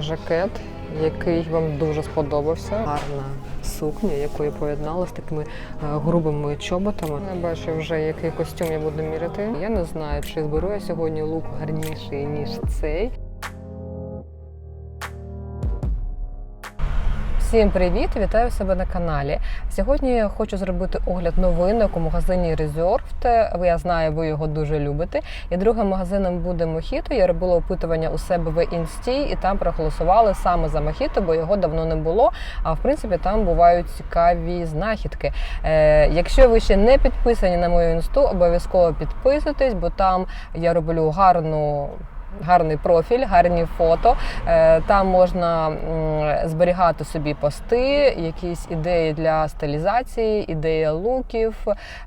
жакет, який вам дуже сподобався. Гарна сукня, яку я поєднала з такими е, грубими чоботами. Не бачу вже, який костюм я буду міряти. Я не знаю, чи зберу я сьогодні лук гарніший, ніж цей. Всім привіт! Вітаю себе на каналі. Сьогодні я хочу зробити огляд новинок у магазині Reserved. Я знаю, ви його дуже любите. І другим магазином буде Мохіто. Я робила опитування у себе в інсті, і там проголосували саме за Мохіто, бо його давно не було. А в принципі там бувають цікаві знахідки. Е, якщо ви ще не підписані на мою інсту, обов'язково підписуйтесь, бо там я роблю гарну. Гарний профіль, гарні фото. Е, Там можна зберігати собі пости, якісь ідеї для стилізації, ідеї луків,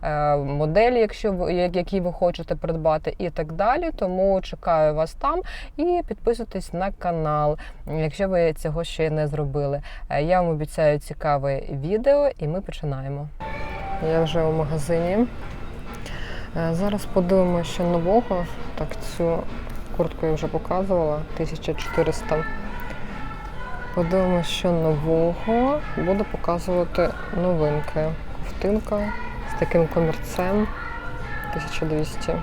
е, моделі, якщо які ви хочете придбати, і так далі. Тому чекаю вас там і підписуйтесь на канал, якщо ви цього ще не зробили. Е, Я вам обіцяю цікаве відео, і ми починаємо. Я вже у магазині. Зараз подивимося, що нового. Так, цю куртку я вже показувала, 1400. Подивимося, що нового. Буду показувати новинки. Ковтинка з таким комірцем 1200.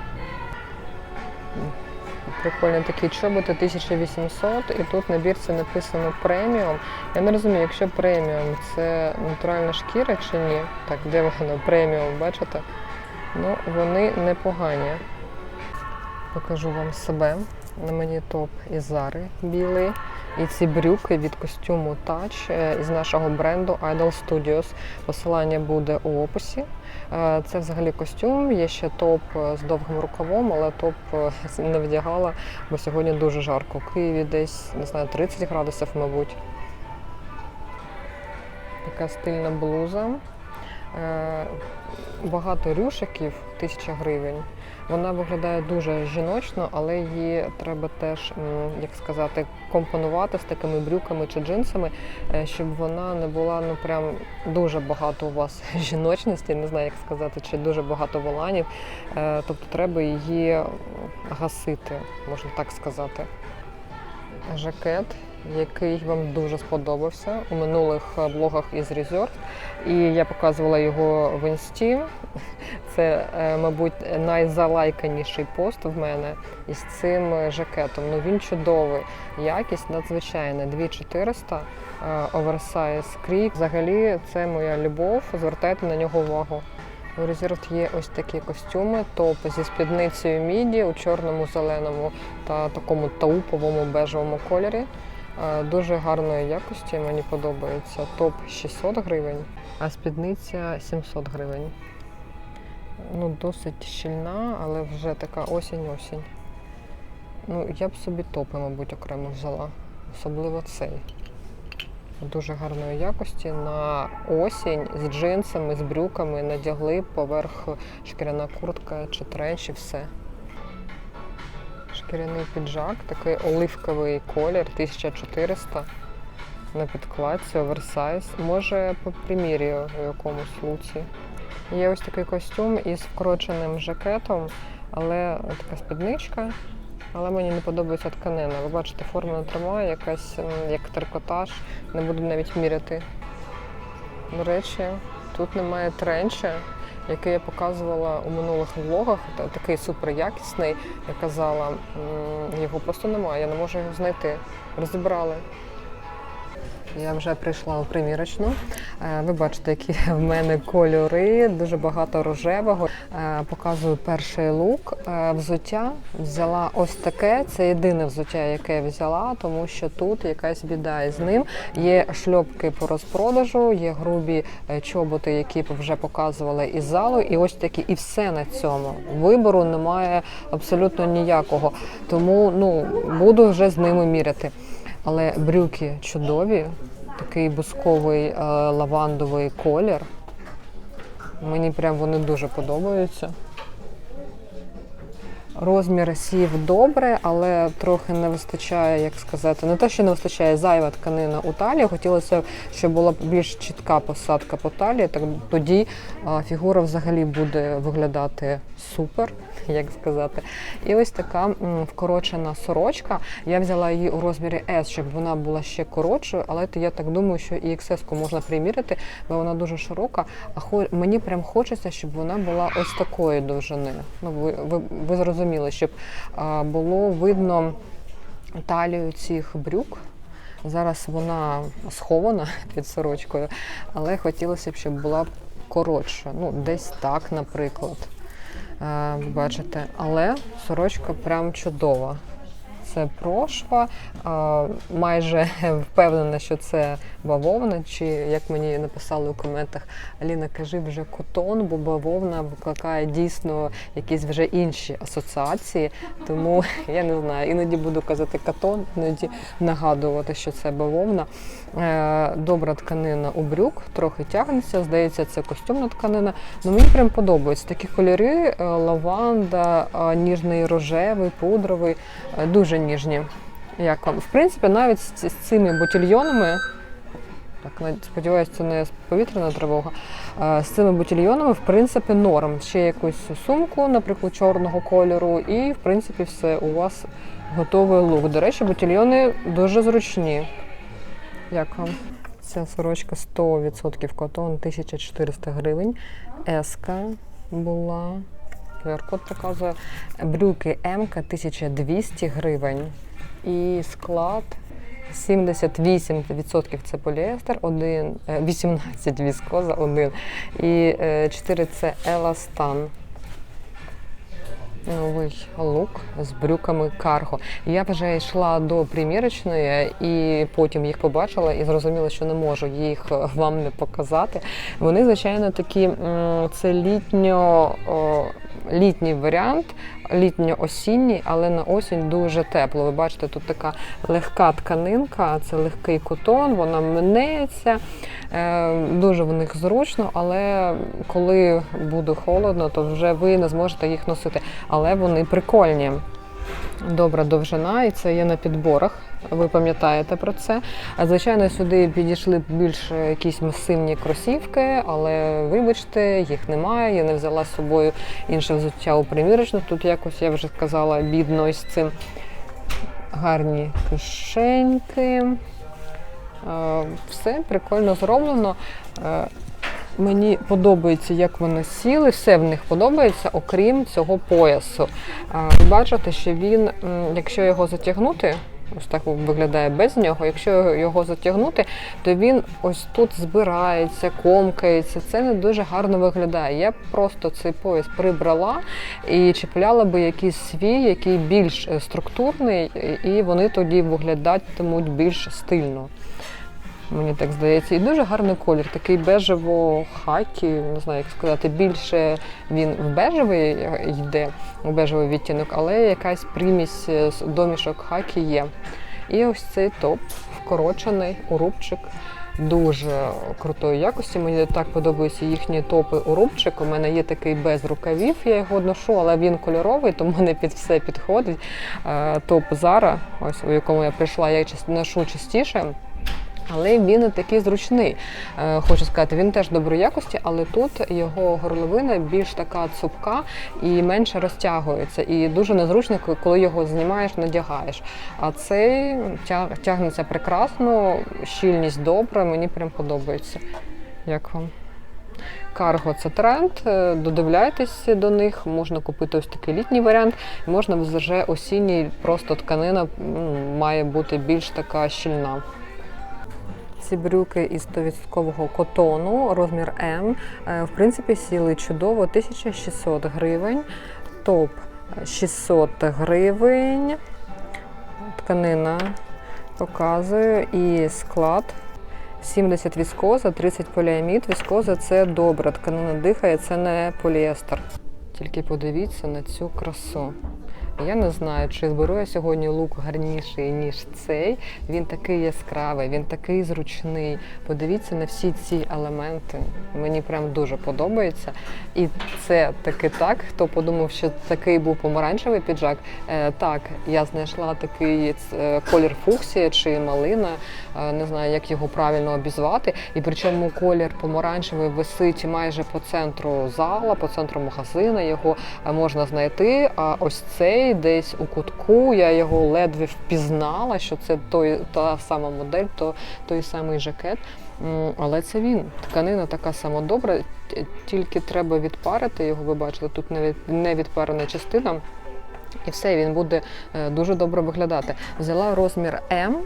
Прикольні такі чоботи 1800, і тут на бірці написано преміум. Я не розумію, якщо преміум це натуральна шкіра чи ні. Так, де воно преміум, бачите? Ну, вони непогані. Покажу вам себе. На мені топ із Зари білий. І ці брюки від костюму Touch е, із нашого бренду Idol Studios. Посилання буде у описі. Е, Це взагалі костюм. Є ще топ е, з довгим рукавом, але топ не вдягала, бо сьогодні дуже жарко. У Києві десь не знаю 30 градусів, мабуть. Така стильна блуза. Багато рюшиків, тисяча гривень. Вона виглядає дуже жіночно, але її треба теж, як сказати, компонувати з такими брюками чи джинсами, е, щоб вона не була ну прям дуже багато у вас жіночності, не знаю, як сказати, чи дуже багато воланів. Е, Тобто треба її гасити, можна так сказати. Жакет, який вам дуже сподобався у минулих е, блогах із Resort. І я показувала його в інсті. Це, е, мабуть, найзалайканіший пост в мене із цим е, жакетом. Ну він чудовий, якість надзвичайна. 2400 е, оверсайз крій. Взагалі, це моя любов. Звертайте на нього увагу. У Reserved є ось такі костюми, топ зі спідницею міді у чорному, зеленому та такому тауповому бежевому кольорі. Е, Дуже гарної якості, мені подобається. Топ 600 гривень, а спідниця 700 гривень. Ну, досить щільна, але вже така осінь-осінь. Ну, я б собі топи, мабуть, окремо взяла. Особливо цей. Дуже гарної якості. На осінь з джинсами, з брюками надягли поверх шкіряна куртка чи тренч і все. Шкіряний піджак, такий оливковий колір, 1400 на підкладці, оверсайз. Може по примір'ю у якомусь луці. Є ось такий костюм із вкороченим жакетом, але така спідничка. Але мені не подобається тканина. Ви бачите, форма не тримає, якась як трикотаж. Не буду навіть міряти. До речі, тут немає тренча, який я показувала у минулих влогах. Та- Такий супер якісний, я казала. Його просто немає, я не можу його знайти. Розібрали. Я вже прийшла у примірочну. Е, Ви бачите, які в мене кольори, дуже багато рожевого. Е, Показую перший лук. Е, Взуття взяла ось таке. Це єдине взуття, яке я взяла, тому що тут якась біда із ним. Є шльопки по розпродажу, є грубі чоботи, які вже показували із залу, і ось такі, і все на цьому. Вибору немає абсолютно ніякого. Тому ну буду вже з ними міряти. Але брюки чудові, такий бусковий е, лавандовий колір. Мені прям вони дуже подобаються. Розмір сів добре, але трохи не вистачає, як сказати, не те, що не вистачає зайва тканина у талії. Хотілося, щоб була більш чітка посадка по талії. Так тоді фігура взагалі буде виглядати супер, як сказати. І ось така вкорочена сорочка. Я взяла її у розмірі S, щоб вона була ще коротшою, але я так думаю, що і XS можна приміряти, бо вона дуже широка. А мені прям хочеться, щоб вона була ось такої довжини. Ну, ви, ви, ви зрозуміли, щоб було видно талію цих брюк. Зараз вона схована під сорочкою, але хотілося б, щоб була коротша. Ну, десь так, наприклад. Е, Бачите, але сорочка прям чудова. Це прошва, майже впевнена, що це бавовна, чи як мені написали у коментах, Аліна, кажи вже котон, бо бавовна викликає дійсно якісь вже інші асоціації. Тому я не знаю, іноді буду казати катон, іноді нагадувати, що це бавовна. Е, Добра тканина у брюк, трохи тягнеться. Здається, це костюмна тканина. Ну мені прям подобається такі кольори: е, лаванда, е, ніжний рожевий, пудровий, дуже ніжні. Як вам? В принципі, навіть з, цими ботільйонами. Так, сподіваюся, це не повітряна тривога. З цими ботільйонами, в принципі, норм. Ще якусь сумку, наприклад, чорного кольору, і в принципі все, у вас готовий лук. До речі, ботільйони дуже зручні. Як? Ця сорочка 100% котон, 1400 гривень. Еска була. QR-код показує. Брюки М 1200 гривень. І склад 78% це поліестер, 1, е, 18 віскоза, 1 і е, 4 це еластан. Новий лук з брюками карго. Я вже йшла до примірочної і потім їх побачила і зрозуміла, що не можу їх е, вам не показати. Вони, звичайно, такі це літньо, літній варіант, літньо-осінній, але на осінь дуже тепло. Ви бачите, тут така легка тканинка, це легкий котон, вона минеться. Е, Дуже в них зручно, але коли буде холодно, то вже ви не зможете їх носити. Але вони прикольні. Добра довжина, і це є на підборах. Ви пам'ятаєте про це. Звичайно, сюди підійшли більш якісь масивні кросівки, але вибачте, їх немає. Я не взяла з собою інше взуття у примірочну. Тут якось я вже сказала бідно із цим гарні кишеньки. Все прикольно зроблено. Мені подобається, як вони сіли, все в них подобається, окрім цього поясу. Ви бачите, що він, якщо його затягнути, ось так виглядає без нього. Якщо його затягнути, то він ось тут збирається, комкається. Це не дуже гарно виглядає. Я просто цей пояс прибрала і чіпляла би якийсь свій, який більш е, структурний, і вони тоді виглядатимуть більш стильно. Мені так здається, і дуже гарний колір, такий бежево-хакі, не знаю, як сказати, більше він в бежевий йде, у бежевий відтінок, але якась примісь е, домішок хакі є. І ось цей топ вкорочений, урубчик. Дуже крутої якості. Мені так подобаються їхні топи у рубчик. У мене є такий без рукавів, я його ношу, але він кольоровий, тому не під все підходить. Е, Топ Zara, ось у якому я прийшла, я ношу частіше. Але він не такий зручний. Е, Хочу сказати, він теж доброї якості, але тут його горловина більш така цупка і менше розтягується. І дуже незручно, коли- його знімаєш, надягаєш. А цей тягнеться прекрасно, щільність добра, мені прям подобається. Як вам? Карго це тренд, е, додивляйтесь до них, можна купити ось такий літній варіант, можна вже осінній, просто тканина має бути більш така щільна. Ці брюки із 100% котону, розмір М. е, В принципі, сіли чудово, 1600 гривень. Топ 600 гривень. Тканина показую. І склад 70 віскоза, 30 поліамід. Віскоза це добра. Тканина дихає, це не поліестер. Тільки подивіться на цю красу. Я не знаю, чи зберу я сьогодні лук гарніший, ніж цей. Він такий яскравий, він такий зручний. Подивіться на всі ці елементи. Мені прям дуже подобається. І це таки так. Хто подумав, що такий був помаранчевий піджак? Е, так, я знайшла такий е, колір фуксія чи малина. Е, не знаю, як його правильно обізвати. І причому колір помаранчевий висить майже по центру зала, по центру магазина. Його можна знайти. А ось цей десь у кутку. Я його ледве впізнала, що це той та сама модель, то той самий жакет. Але це він. Тканина така сама добра, тільки треба відпарити його. Ви бачили, тут не відпарена частина. І все, він буде е, дуже добре виглядати. Взяла розмір М.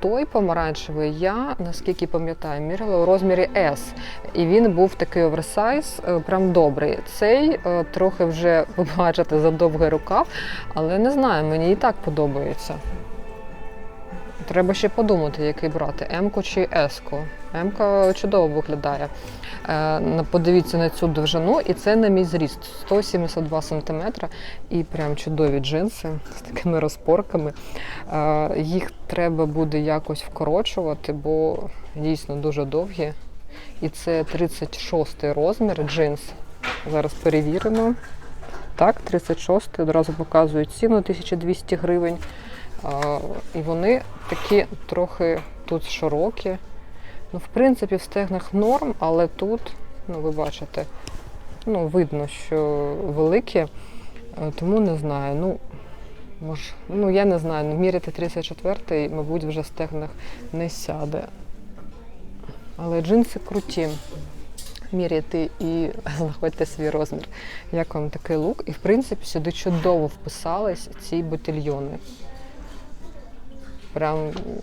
Той помаранчевий я, наскільки пам'ятаю, мірила у розмірі S. І він був такий оверсайз, е, прям добрий. Цей е, трохи вже ви бачите задовгий рукав, але не знаю, мені і так подобається. Треба ще подумати, який брати М-ку чи С-ку. М-ка чудово виглядає. Е, Подивіться на цю довжину, і це на мій зріст 172 см. І прям чудові джинси з такими розпорками. Е, Їх треба буде якось вкорочувати, бо дійсно дуже довгі. І це 36 розмір джинс. Зараз перевіримо. Так, 36, одразу показую ціну 1200 гривень. І вони такі трохи тут широкі. Ну, в принципі, в стегнах норм, але тут, ну, ви бачите, ну, видно, що великі, Е, тому не знаю. Ну, мож, ну я не знаю, ну, міряти 34-й, мабуть, вже в стегнах не сяде. Але джинси круті. Міряти і знаходьте свій розмір. Як вам такий лук? І в принципі сюди чудово вписались ці ботильйони. Прям м,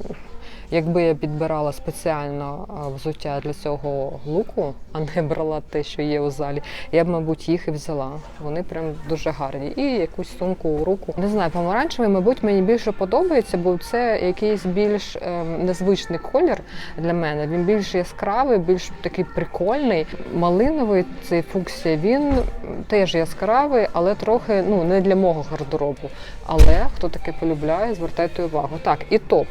якби я підбирала спеціально взуття для цього луку, а не брала те, що є у залі, я б, мабуть, їх і взяла. Вони прям дуже гарні. І якусь сумку у руку. Не знаю, помаранчевий, мабуть, мені більше подобається, бо це якийсь більш ем, незвичний колір для мене. Він більш яскравий, більш такий прикольний. Малиновий цей фуксія, він теж яскравий, але трохи ну не для мого гардеробу. Але хто таке полюбляє, звертайте увагу. Так, і топ.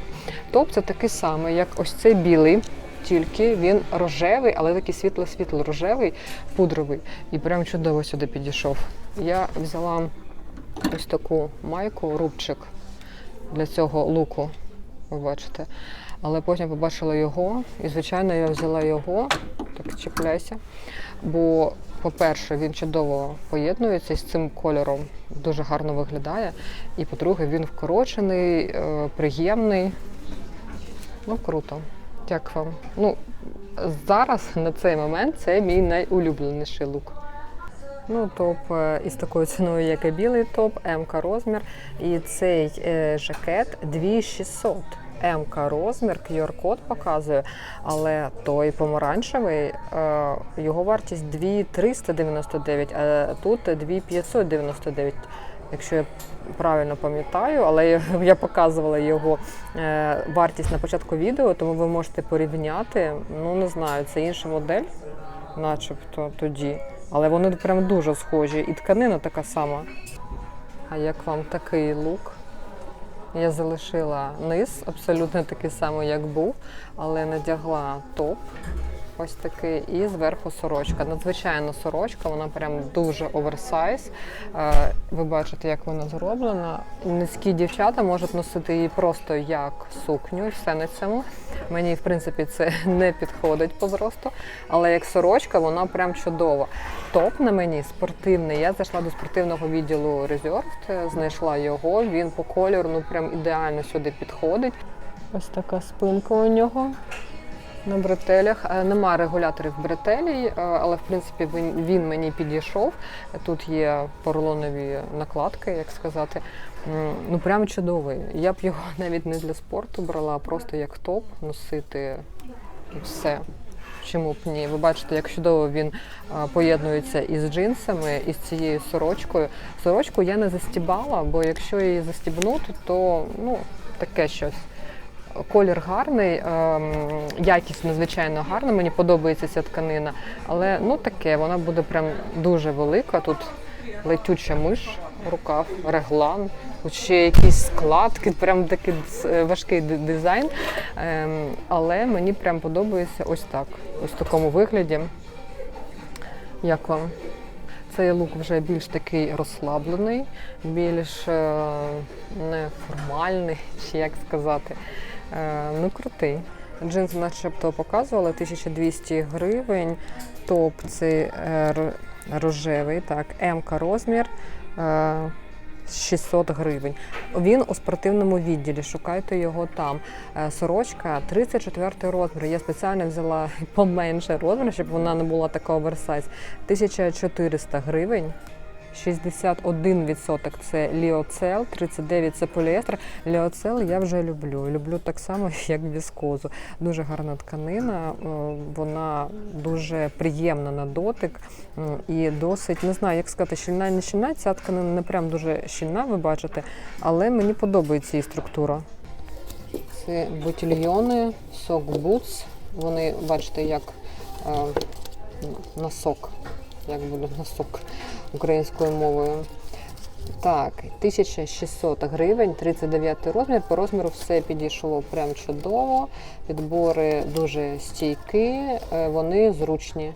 Топ це такий самий, як ось цей білий. Тільки він рожевий, але такий світло-світло рожевий, пудровий. І прям чудово сюди підійшов. Я взяла ось таку майку, рубчик для цього луку. Ви бачите. Але потім побачила його, і, звичайно, я взяла його, так чіпляйся. Бо, по-перше, він чудово поєднується з цим кольором, дуже гарно виглядає. І по-друге, він вкорочений, е, приємний. Ну, круто. Як вам? Ну, зараз на цей момент це мій найулюбленіший лук. Ну, топ е, із такою ціною, як і білий топ, МК розмір. І цей е, жакет 2600. МК розмір, QR-код показує, але той помаранчевий, е, його вартість 2399, а тут 2599. Якщо я правильно пам'ятаю, але я- показувала його е, вартість на початку відео, тому ви можете порівняти. Ну не знаю, це інша модель, начебто тоді. Але вони прям дуже схожі. І тканина така сама. А як вам такий лук? Я залишила низ, абсолютно такий самий, як був, але надягла топ. Ось такий, і зверху сорочка. Надзвичайно сорочка, вона прям дуже оверсайз. Е, Ви бачите, як вона зроблена. Низькі дівчата можуть носити її просто як сукню, і все на цьому. Мені, в принципі, це не підходить по зросту, але як сорочка, вона прям чудова. Топ на мені спортивний. Я зайшла до спортивного відділу Reserved, знайшла його. Він по кольору ну прям ідеально сюди підходить. Ось така спинка у нього на бретелях. Е, Нема регуляторів бретелей, е, але в принципі він, мені підійшов. Тут є поролонові накладки, як сказати. Ну прям чудовий. Я б його навіть не для спорту брала, а просто як топ носити і все. Чому б ні? Ви бачите, як чудово він а, поєднується із джинсами, і з цією сорочкою. Сорочку я не застібала, бо якщо її застібнути, то ну таке щось. Колір гарний, ем, якість надзвичайно гарна. Мені подобається ця тканина, але ну таке, вона буде прям дуже велика. Тут летюча миш, рукав, реглан, ще якісь складки, прям такий е, важкий дизайн. Ем, але мені прям подобається ось так, ось в такому вигляді. Як вам? Цей лук вже більш такий розслаблений, більш е, неформальний, чи як сказати. Е, ну, крутий. Джинс начебто показували 1200 гривень. Топ це е, рожевий, так, М-ка розмір. Е, 600 гривень. Він у спортивному відділі. Шукайте його там. Е, Сорочка 34 розмір. Я спеціально взяла поменше розмір, щоб вона не була така оверсайз. 1400 гривень. 61% це ліоцел, 39% це поліестер. Ліоцел я вже люблю. Люблю так само, як віскозу. Дуже гарна тканина, е, вона дуже приємна на дотик і досить, не знаю, як сказати, щільна не щільна. Ця тканина не прям дуже щільна, ви бачите, але мені подобається її структура. Це ботильйони, сок бутс. Вони, бачите, як е, носок, як буде носок українською мовою. Так, 1600 гривень, 39 розмір. По розміру все підійшло прям чудово. Підбори дуже стійкі, е, вони зручні.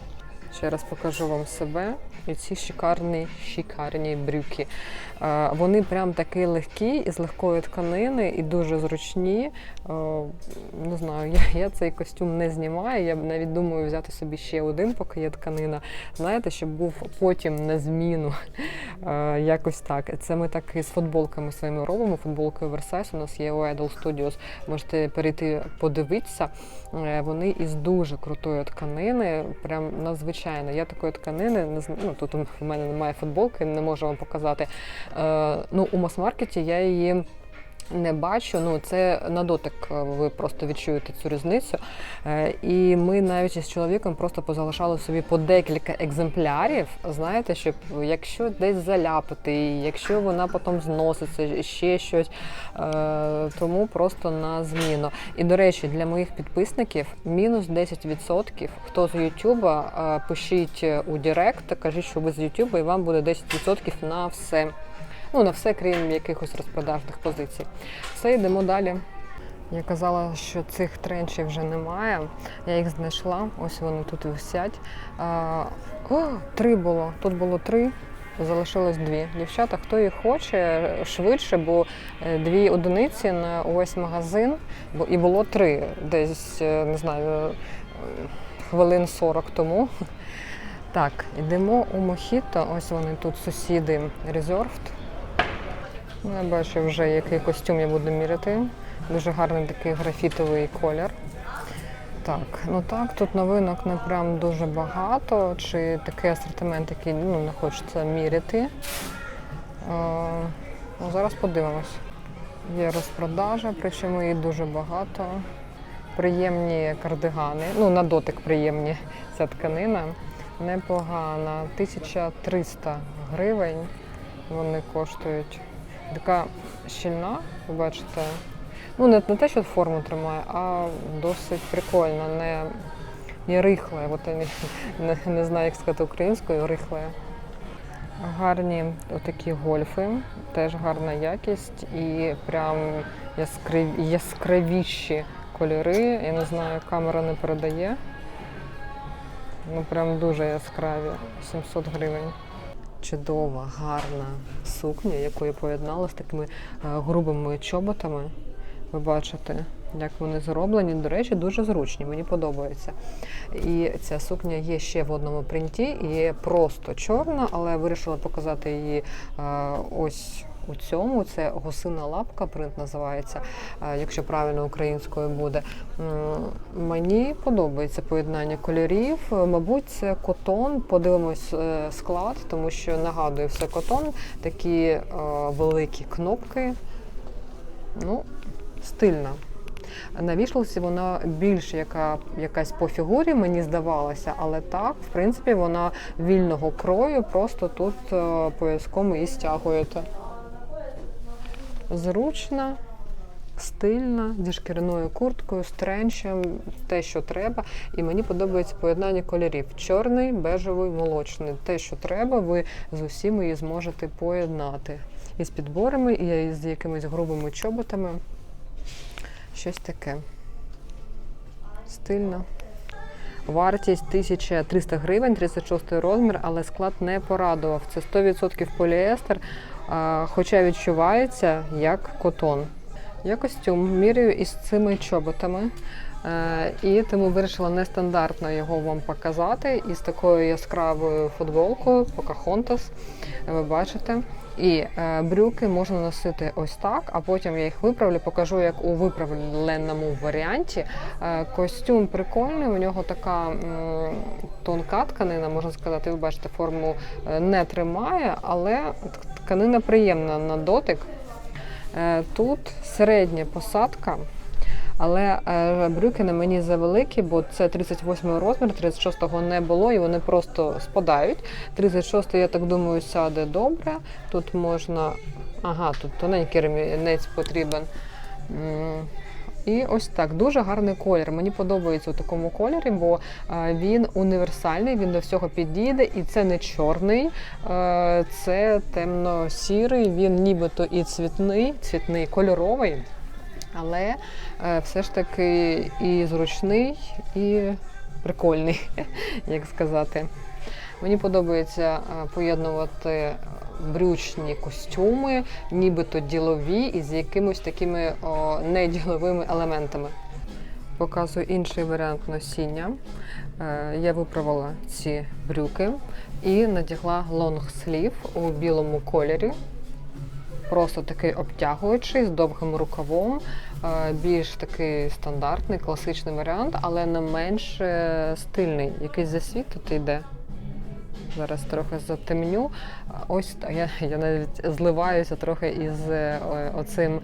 Ще раз покажу вам себе. І ці шикарні, шикарні брюки. Вони прям такі легкі, із легкої тканини і дуже зручні. Е, Не знаю, я, я цей костюм не знімаю. Я навіть думаю взяти собі ще один, поки є тканина. Знаєте, щоб був потім на зміну. Е, Якось так. Це ми так і з футболками своїми робимо. Футболки Oversize у нас є у Idol Studios. Можете перейти подивитися. Е, Вони із дуже крутої тканини, прям надзвичайно. Я такої тканини. Ну тут у мене немає футболки, не можу вам показати. Е, Ну, у мас-маркеті я її. Не бачу, ну це на дотик е, ви просто відчуєте цю різницю. Е, І ми навіть із чоловіком просто позалишали собі по декілька екземплярів. Знаєте, щоб якщо десь заляпати, якщо вона потім зноситься, ще щось. Тому просто на зміну. І до речі, для моїх підписників мінус 10%. Хто з Ютуба, пишіть у Директ, кажіть, що ви з Ютуба, і вам буде 10% на все. Ну, на все, крім якихось розпродажних позицій. Все, йдемо далі. Я казала, що цих тренчів вже немає. Я їх знайшла. Ось вони тут висять. О, три було. Тут було три. Залишилось дві. Дівчата, хто їх хоче швидше, бо е, дві одиниці на увесь магазин, бо і було три, десь не знаю, е, хвилин 40 тому. Так, йдемо у Мохіто. Ось вони тут сусіди Reserved. Ну, Я бачу вже, який костюм я буду міряти. Дуже гарний такий графітовий колір. Так, ну так, тут новинок не прям дуже багато, чи такий асортимент, який ну, не хочеться міряти. Е, ну, зараз подивимось. Є розпродажа, причому її дуже багато. Приємні кардигани. Ну, на дотик приємні ця тканина. Непогана. 1300 гривень вони коштують. Така щільна, ви бачите. Ну, не, не те, що форму тримає, а досить прикольна, не, не рихле. От не, не, знаю, як сказати українською, рихле. Гарні отакі гольфи, теж гарна якість і прям яскраві, яскравіші кольори. Я не знаю, камера не передає. Ну прям дуже яскраві. 700 гривень. Чудова, гарна сукня, яку я поєднала з такими е, грубими чоботами. Ви бачите, як вони зроблені. До речі, дуже зручні, мені подобається. І ця сукня є ще в одному принті, є просто чорна, але я вирішила показати її е, ось у цьому. Це гусина лапка, принт називається, е, якщо правильно українською буде. Мені подобається поєднання кольорів. Мабуть, це котон. Подивимось е, склад, тому що нагадує все котон. Такі е, великі кнопки. Ну, стильна. На вішлоці вона більш яка, якась по фігурі, мені здавалося, але так, в принципі, вона вільного крою, просто тут пояском її стягуєте. Зручна, стильна, зі шкіряною курткою, з тренчем, те, що треба. І мені подобається поєднання кольорів: чорний, бежевий, молочний. Те, що треба, ви з усім її зможете поєднати. І з підборами, і з якимись грубими чоботами. Щось таке. Стильно. Вартість 1300 гривень, 36 розмір, але склад не порадував. Це 100% поліестер, хоча відчувається як котон. Я костюм міряю із цими чоботами. е, І тому вирішила нестандартно його вам показати із такою яскравою футболкою Pocahontas, ви бачите. І е, брюки можна носити ось так, а потім я їх виправлю, покажу, як у виправленому варіанті. Е, костюм прикольний, у нього така тонка тканина, можна сказати, ви бачите, форму не тримає, але тканина приємна на дотик. Е, Тут середня посадка, але е, брюки на мені завеликі, бо це 38 розмір, 36-го не було, і вони просто спадають. 36 я так думаю, сяде добре. Тут можна. Ага, тут тоненький ремінець потрібен. І ось так, дуже гарний колір. Мені подобається у такому кольорі, бо е, він універсальний, він до всього підійде, і це не чорний, е, це темно-сірий, він нібито і цвітний, цвітний, кольоровий, але е, все ж таки і зручний, і прикольний, як сказати. Мені подобається поєднувати брючні костюми, нібито ділові, із якимось такими о, неділовими елементами. Показую інший варіант носіння. Е, Я виправила ці брюки і надягла лонгслів у білому кольорі. Просто такий обтягуючий з довгим рукавом, е, більш такий стандартний, класичний варіант, але не менш е, стильний. Якийсь засвіт тут йде. Зараз трохи затемню. Ось я, я навіть зливаюся трохи із е, оцим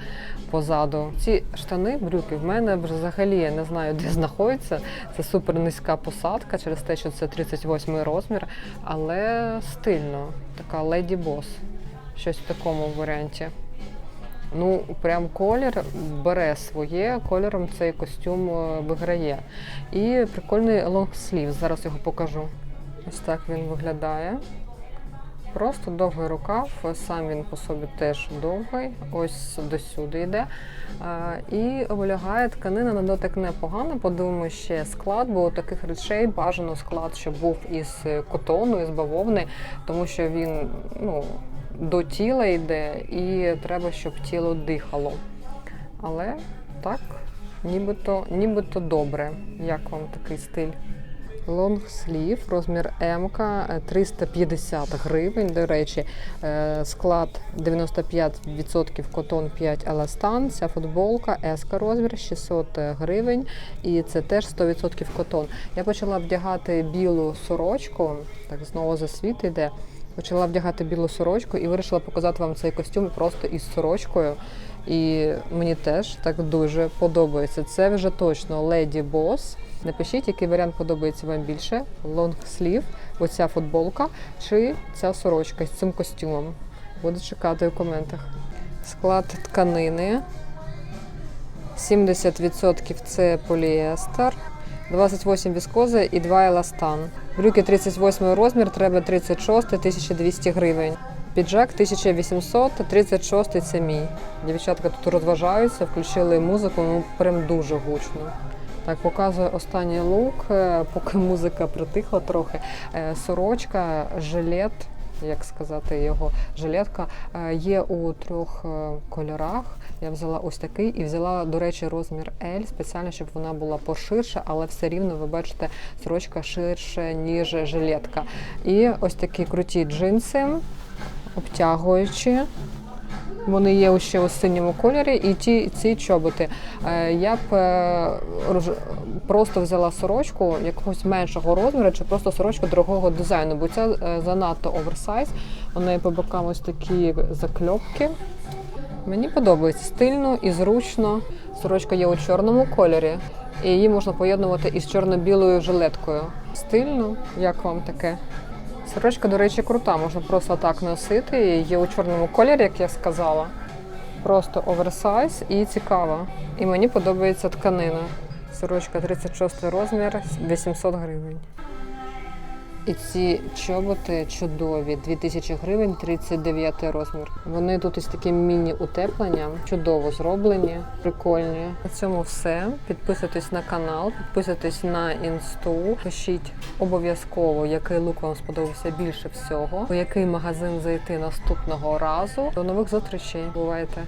позаду. Ці штани, брюки, в мене взагалі я не знаю, де знаходяться. Це супер низька посадка через те, що це 38 розмір, але стильно. Така леді бос. Щось в такому варіанті. Ну, прям колір бере своє, кольором цей костюм е, виграє. І прикольний лонгслів. Зараз його покажу. Ось так він виглядає. Просто довгий рукав, сам він по собі теж довгий, ось досюди йде. І облягає тканина на дотик непогано. Подумаю ще склад, бо у таких речей бажано склад, щоб був із котону, із бавовни, тому що він ну, до тіла йде і треба, щоб тіло дихало. Але так, нібито, нібито добре. Як вам такий стиль? Лонгслів, розмір М, 350 гривень. До речі, е, склад 95% котон 5 еластан. Ця футболка S розмір 600 гривень, і це теж 100% котон. Я почала вдягати білу сорочку, так знову засвіт йде. Почала вдягати білу сорочку і вирішила показати вам цей костюм просто із сорочкою. І мені теж так дуже подобається. Це вже точно Lady Boss. Напишіть, який варіант подобається вам більше: лонгслів, оця футболка чи ця сорочка з цим костюмом. Буду чекати у коментах. Склад тканини. 70% це поліестер, 28 віскоза і 2 еластан. Брюки 38 розмір, треба 36, 1200 гривень. Піджак 1800, 36 це мій. Дівчатка тут розважаються, включили музику, ну прям дуже гучно. Так, показую останній лук, е, поки музика притихла трохи. Е, Сорочка, жилет, як сказати його, жилетка е, є у трьох кольорах. Я взяла ось такий і взяла, до речі, розмір L, спеціально, щоб вона була поширше, але все рівно ви бачите, сорочка ширше, ніж жилетка. І ось такі круті джинси, обтягуючі. Вони є ще у синьому кольорі, і ті ці чоботи. Е, Я б е, просто взяла сорочку якогось меншого розміру, чи просто сорочку дорогого дизайну, бо ця е, занадто оверсайз. У неї по бокам ось такі закльопки. Мені подобається стильно і зручно. Сорочка є у чорному кольорі, і її можна поєднувати із чорно-білою жилеткою. Стильно, як вам таке? Сорочка, до речі, крута, можна просто так носити. Є у чорному кольорі, як я сказала. Просто оверсайз і цікава. І мені подобається тканина. Сорочка 36 розмір, 800 гривень. І ці чоботи чудові, 2000 гривень, 39 розмір. Вони тут із таким міні-утепленням, чудово зроблені, прикольні. На цьому все. Підписуйтесь на канал, підписуйтесь на інсту. Пишіть обов'язково, який лук вам сподобався більше всього, у який магазин зайти наступного разу. До нових зустрічей. Бувайте!